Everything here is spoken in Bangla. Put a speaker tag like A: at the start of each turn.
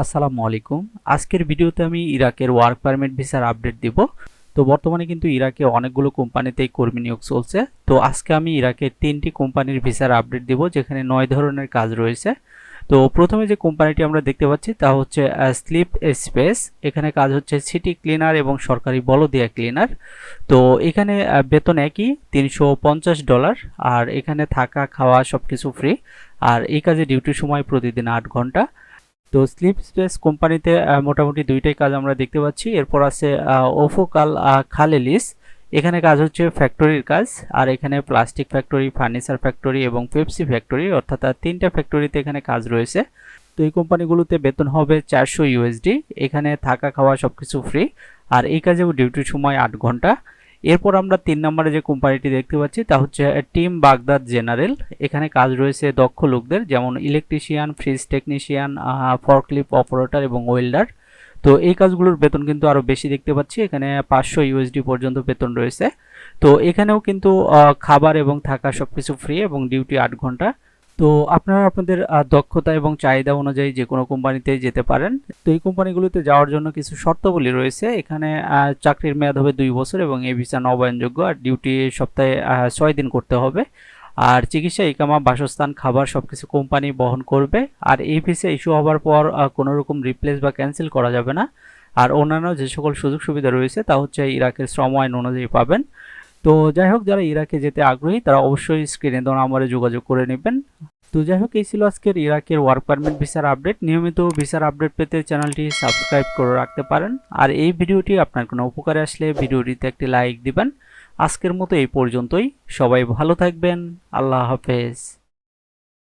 A: আসসালামু আলাইকুম। আজকের ভিডিওতে আমি ইরাকের ওয়ার্ক পারমিট ভিসার আপডেট দিব। তো বর্তমানে কিন্তু ইরাকে অনেকগুলো কোম্পানিতেই কর্মী নিয়োগ চলছে। তো আজকে আমি ইরাকের তিনটি কোম্পানির ভিসার আপডেট দিব, যেখানে নয় ধরনের কাজ রয়েছে। তো প্রথমে যে কোম্পানিটি আমরা দেখতে পাচ্ছি, তা হচ্ছে স্লিপ স্পেস এখানে কাজ হচ্ছে সিটি ক্লিনার এবং সরকারি বলদিয়া ক্লিনার তো এখানে বেতন একই, তিনশো পঞ্চাশ ডলার আর এখানে থাকা, খাওয়া সব কিছু ফ্রি আর এই কাজে ডিউটির সময় প্রতিদিন আট ঘণ্টা। তো স্লিপ স্পেস কোম্পানিতে মোটামুটি দুইটাই কাজ আমরা দেখতে পাচ্ছি। এরপর আছে ওফোকাল খালেলিস এখানে কাজ হচ্ছে ফ্যাক্টরির কাজ। আর এখানে প্লাস্টিক ফ্যাক্টরি ফার্নিচার ফ্যাক্টরি এবং পেপসি ফ্যাক্টরি অর্থাৎ তিনটা ফ্যাক্টরিতে এখানে কাজ রয়েছে। তো এই কোম্পানিগুলোতে বেতন হবে চারশো ইউএসডি এখানে থাকা খাওয়া সব কিছু ফ্রি আর এই কাজেও ডিউটির সময় আট ঘণ্টা। এরপর আমরা তিন নম্বরে যে কোম্পানিটি দেখতে পাচ্ছি, তা হচ্ছে টিম বাগদাদ জেনারেল এখানে কাজ রয়েছে দক্ষ লোকদের, যেমন electrician fridge technician forklift operator এবং ওয়েল্ডার তো এই কাজগুলোর বেতন কিন্তু আরও বেশি দেখতে পাচ্ছি, এখানে পাঁচশো ইউএসডি পর্যন্ত বেতন রয়েছে। তো এখানেও কিন্তু খাবার এবং থাকা সব কিছু ফ্রি এবং ডিউটি আট ঘণ্টা। তো আপনারা আপনাদের দক্ষতা এবং চাহিদা অনুযায়ী যে কোনো কোম্পানিতে যেতে পারেন। তো এই কোম্পানিগুলোতে যাওয়ার জন্য কিছু শর্তাবলী রয়েছে। এখানে চাকরির মেয়াদ হবে দুই বছর এবং এই ভিসা নবায়নযোগ্য আর ডিউটি সপ্তাহে ছয় দিন করতে হবে। আর চিকিৎসা, ইকামা, বাসস্থান, খাবার সব কিছু কোম্পানি বহন করবে। আর এই ভিসা ইস্যু হওয়ার পর কোনো রকম রিপ্লেস বা ক্যান্সেল করা যাবে না। আর অন্যান্য যে সকল সুযোগ সুবিধা রয়েছে তা হচ্ছে ইরাকের শ্রম আইন অনুযায়ী পাবেন। তো যাই হোক, যারা ইরাকে যেতে আগ্রহী, তারা অবশ্যই স্ক্রিনে দেওয়া নম্বরে যোগাযোগ করে নেবেন। তো যাই হোক, এই ছিল আজকের ইরাকের ওয়ার্ক পারমিট ভিসার আপডেট নিয়মিত ভিসার আপডেট পেতে চ্যানেলটি সাবস্ক্রাইব করে রাখতে পারেন। আর এই ভিডিওটি আপনার কোনো উপকারে আসলে ভিডিওটিতে একটি লাইক দিবেন। আজকের মতো এই পর্যন্তই। সবাই ভালো থাকবেন। আল্লাহ হাফেজ।